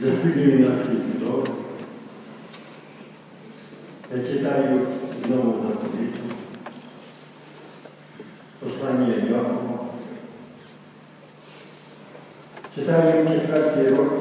Zlikviduje naši budov, no. prečítajú znovu na to větu. Poslanie Joachova. Čítajú četvrtý rok,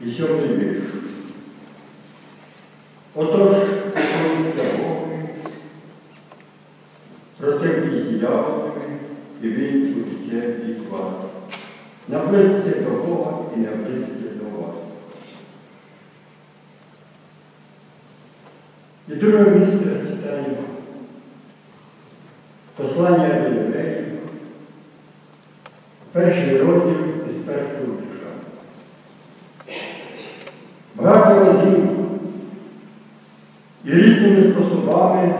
desiatý věk. Otož uchodíte Bohu, protekli Jahovi i vy budete jich vás. Наблизьте до Бога і наблизьте до вас. І друге місце читаємо. Послання до євреїв, перший розділ із першого вірша. Багато разів і різними способами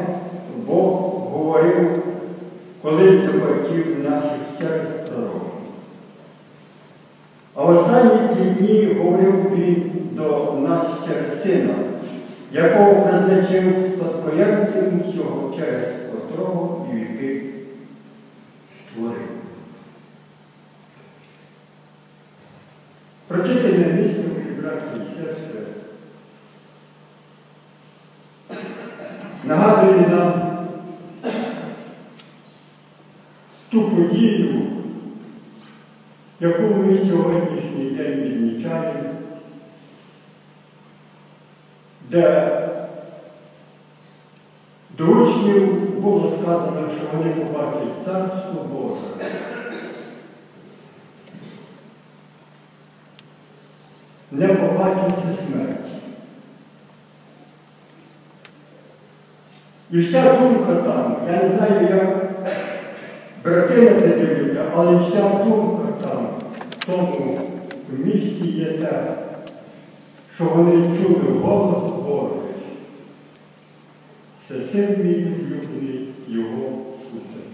Бог говорив колись до батьків наших через пророків. А в дні говорив він до нас через сина, якого призначив спадкоємцем всього через котрого і віки створив. Прочитане місце, браті і сестри, нагадує нам ту подію, яку ми сьогоднішній день відмічаємо, де до учнів було сказано, що вони побачать царство Боже. Не побачиться смерть. І вся думка там, я не знаю, як брати на це дивляться, але вся думка там, в тому місті є те, що вони чули голос Божий. Це син мій улюблений його слухати.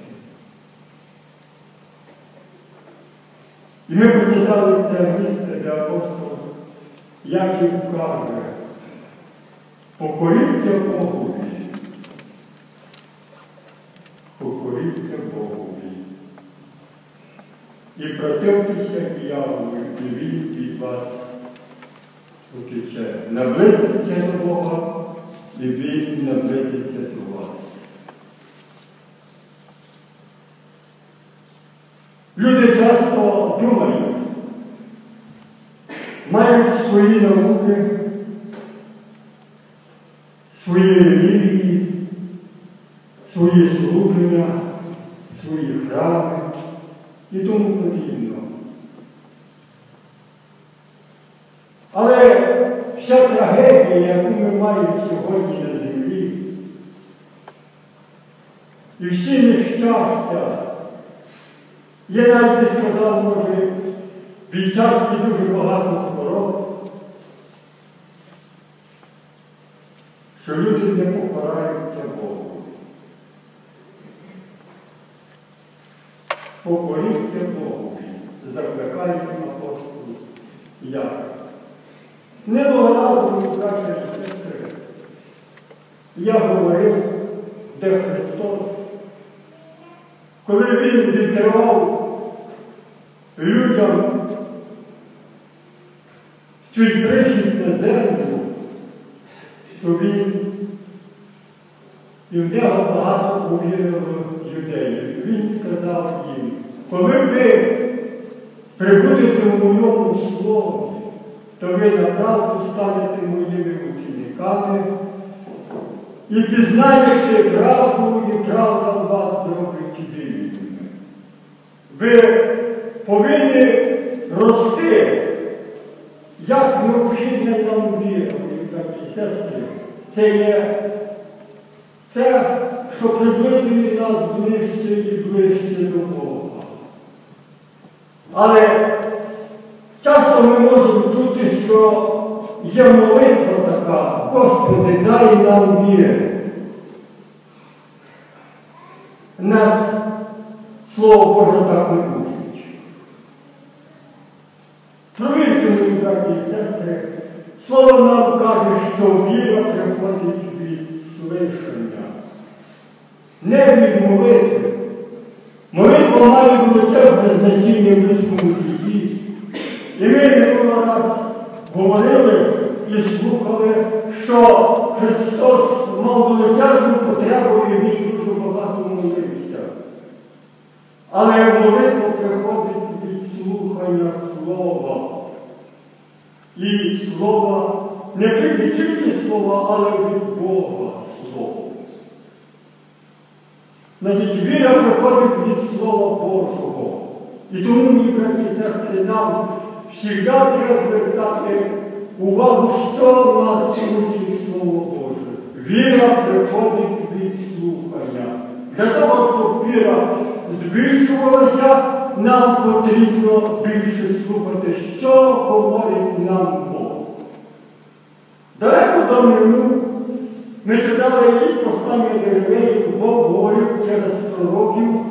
І ми прочитали це місце, де апостол Яків каже, покоріться Богові. Покоріться Богові. І противтеся дияволу, і він від вас утече. Наблизиться до Бога, і він наблизиться до вас. Люди часто думають, мають свої науки, свої релігії, свої служення, свої храми і тому подібно. Але вся трагедія, яку ми маємо сьогодні на землі, і всі нещастя, я навіть не сказав, може, часті дуже багато хвороб, що люди не покараються Богу. Покоріться Богу, закликають апостол Яков. Не догадав, каже сестри. Я говорив, де Христос, коли Він відкривав людям свій прихід на землю, то він і в нього багато повірило людей. Він сказав їм, коли ви прибудете в моєму слові, то ви направду станете моїми учениками і пізнаєте правду, і правда вас зробить вільними. Ви повинні рости, як необхідна нам віра, і сестри. Це є це, що приблизує нас ближче і ближче до Бога. Але часто ми можемо що є молитва така, Господи, дай нам віри. Нас Слово Боже так не учить. Провірте, мої браті і сестри, Слово нам каже, що віра приходить від слишання, не від молитви. Молитва має величезне значення в людському житті. І ми минулого раз говорили і слухали, що Христос мав величезну потребу і він дуже багато молився. Але молитва приходить від слухання слова. І слова не тільки слова, але від Бога Слово. Значить, віра приходить від Слова Божого. І тому, мої браті сестри, нам завжди треба звертати увагу, що нас учить Слово Боже. Віра приходить від слухання. Для того, щоб віра збільшувалася, нам потрібно більше слухати, що говорить нам Бог. Далеко давнину ми читали і послання Єревеїв, Бог говорив через пророків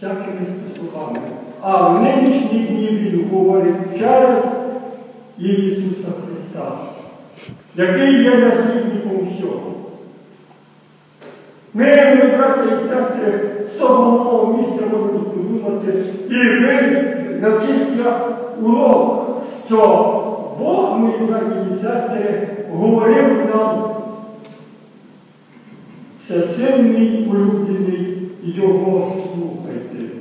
всякими. А в нинішні дні Він говорить через Ісуса Христа, який є наслідником всього. Ми, мої браття і сестри, з того мого місця можемо подумати, і ви навчіться урок, що Бог, мої браті і сестри, говорив нам, це мій улюблений, його слухайте.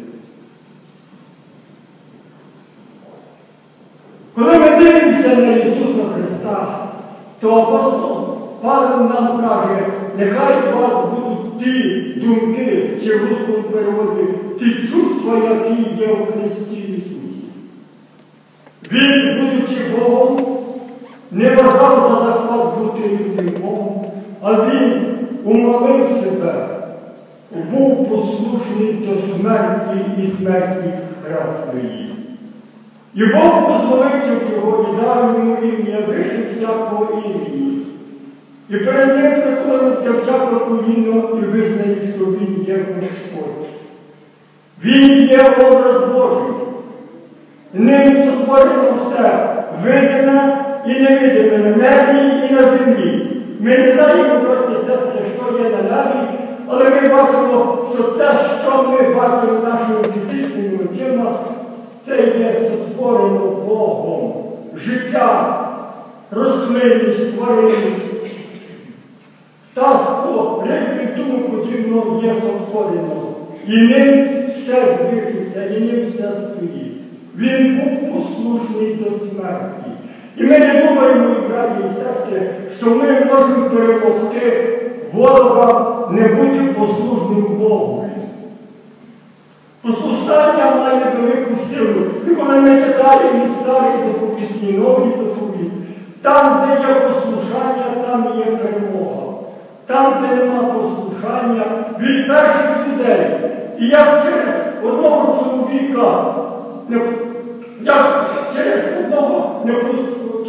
Коли ми дивимося на Ісуса Христа, то апостол Павел нам каже, нехай у вас будуть ті думки, чи в русскому переводі, ті чувства, які є в Христі Ісусі. Він, будучи Богом, не бажав за захват бути Богом, а він умолив себе, був послушний до смерті і смерті хресної. І Бог позволив його і дав йому ім'я вище всякого імені. І перед ним приклониться всяке коліно і визнає, що Він є Господь. Він є образ Божий. Ним сотворено все видиме і невидиме на небі і на землі. Ми не знаємо, браті і сестри, що є на небі, але ми бачимо, що це, що ми бачимо нашими фізичними очима, це є сотворено Богом. Життя, рослинність, тваринність. Птаство, риби і тому потрібно є сотворено. І ним все движеться, і ним все стоїть. Він був послушний до смерті. І ми не думаємо, браті і сестри, що ми можемо перемогти ворога, не бути послужним Богу. Послушання має велику силу. І коли ми читаємо і старі заповідні, нові заповідні, там, де є послушання, там є перемога. Там, де нема послушання, від перших людей. І як через одного чоловіка, як через одного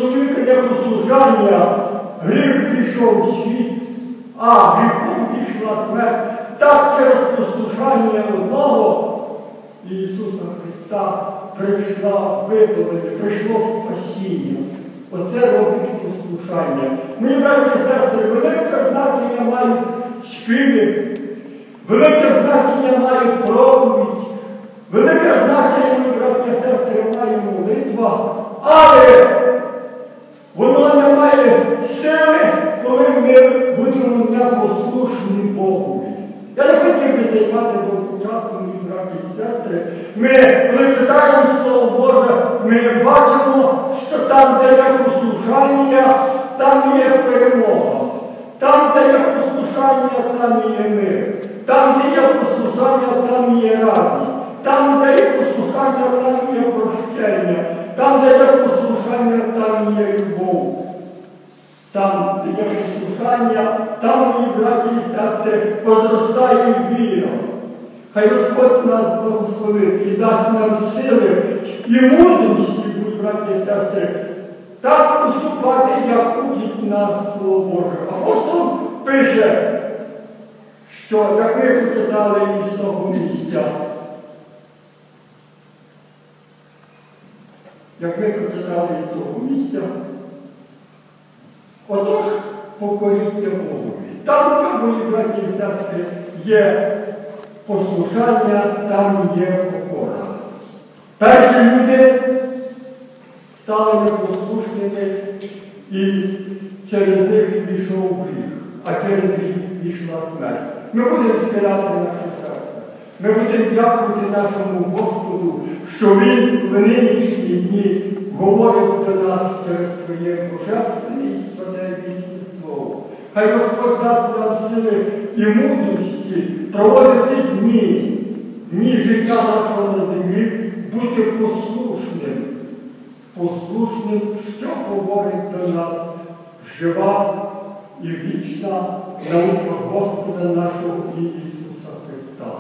чоловіка непослушання гріх пішов у світ, а гріхом пішла смерть, так через послушання одного Ісуса Христа прийшла виправлення, прийшло спасіння. Оце робить послушання. Мої браті і сестри, велике значення мають співи, велике значення має проповідь, велике значення, мої браті і сестри, має молитва, але воно не має сили, коли ми будемо непослушні Богові. Я не хотів би займати довго часу, мої браті і сестри. Ми, коли читаємо Слово Боже, ми бачимо, що там, де є послушання, там є перемога. Там, де є послушання, там є мир. Там, де є послушання, там є радість. Там, де є послушання, там є прощення. Там, де є послушання, там є любов. Там, де є послушання, там, мої браті і сестри, возростає віра. Хай Господь нас благословить і дасть нам сили і мудрості, мої браті і сестри, так поступати, як учить нас Слово Боже. Апостол пише, що як ми прочитали із того місця, як ми прочитали із того місця, отож покоріться Богові. Там, де, мої браті і сестри, є послушання, там є покора. Перші люди стали непослушними і через них пішов гріх, а через гріх пішла смерть. Ми будемо схиляти наше серце. Ми будемо дякувати нашому Господу, що Він в нинішні дні говорить до нас через Твоє божественне і святе вічне слово. Хай Господь дасть нам сили і мудрості проводити дні, дні життя нашого на землі, бути послушним, послушним, що говорить до нас жива і вічна наука Господа нашого і Ісуса Христа.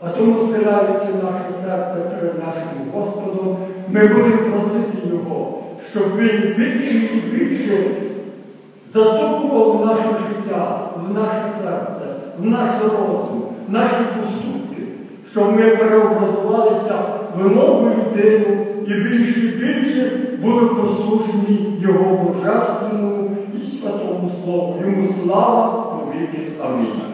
А тому, схиляючи наше серце перед нашим Господом, ми будемо просити Його, щоб Він більше і більше заступував наше життя, в наше серце, в наш розум, в наші поступки, щоб ми переобразувалися в нову людину і більше і більше були послушні Його Божественному і святому Слову. Йому слава повіки. Амінь.